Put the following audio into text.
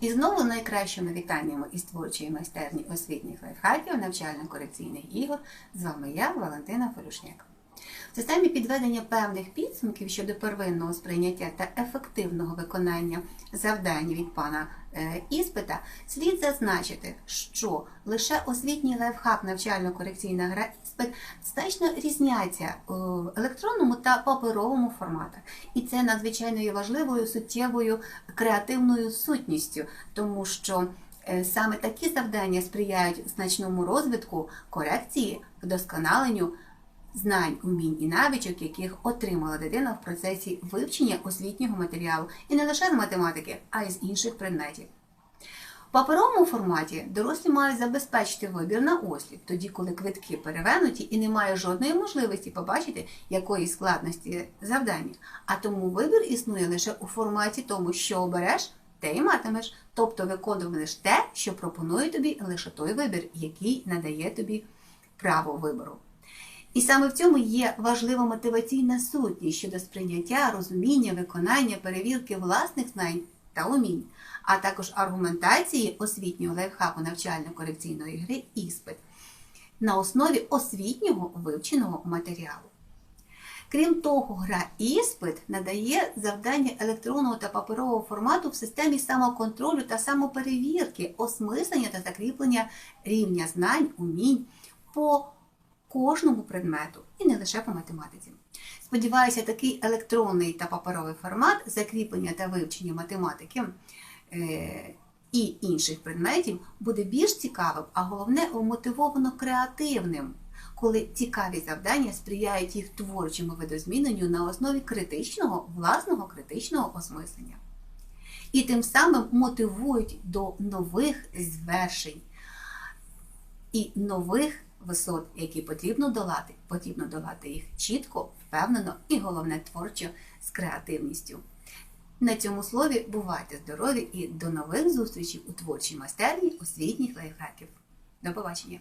І знову найкращими вітаннями із творчої майстерні освітніх лайфхаків навчально-корекційних ігор. З вами я, Валентина Фолюшняк. В системі підведення певних підсумків щодо первинного сприйняття та ефективного виконання завдань від пана е, іспита слід зазначити, що лише освітній лайфхак навчально-корекційна гра іспит значно різняться в електронному та паперовому форматах. І це надзвичайно є важливою суттєвою креативною сутністю, тому що е, саме такі завдання сприяють значному розвитку, корекції, вдосконаленню знань, умінь і навичок, яких отримала дитина в процесі вивчення освітнього матеріалу і не лише з математики, а й з інших предметів. В паперовому форматі дорослі мають забезпечити вибір на осліп, тоді коли квитки перевернуті і немає жодної можливості побачити, якої складності завдання. А тому вибір існує лише у форматі тому, що обереш, те й матимеш, тобто виконуватимеш те, що пропонує тобі лише той вибір, який надає тобі право вибору. І саме в цьому є важлива мотиваційна сутність щодо сприйняття, розуміння, виконання, перевірки власних знань та умінь, а також аргументації освітнього лайфхаку навчально-корекційної гри іспит на основі освітнього вивченого матеріалу. Крім того, гра іспит надає завдання електронного та паперового формату в системі самоконтролю та самоперевірки, осмислення та закріплення рівня знань, умінь по кожному предмету і не лише по математиці. Сподіваюся, такий електронний та паперовий формат закріплення та вивчення математики е, і інших предметів буде більш цікавим, а головне вмотивовано креативним, коли цікаві завдання сприяють їх творчому видозміненню на основі критичного, власного критичного осмислення. І тим самим мотивують до нових звершень і нових висот, які потрібно долати. Потрібно долати їх чітко, впевнено і головне творчо з креативністю. На цьому слові бувайте здорові і до нових зустрічей у творчій майстерні освітніх лайфхаків. До побачення!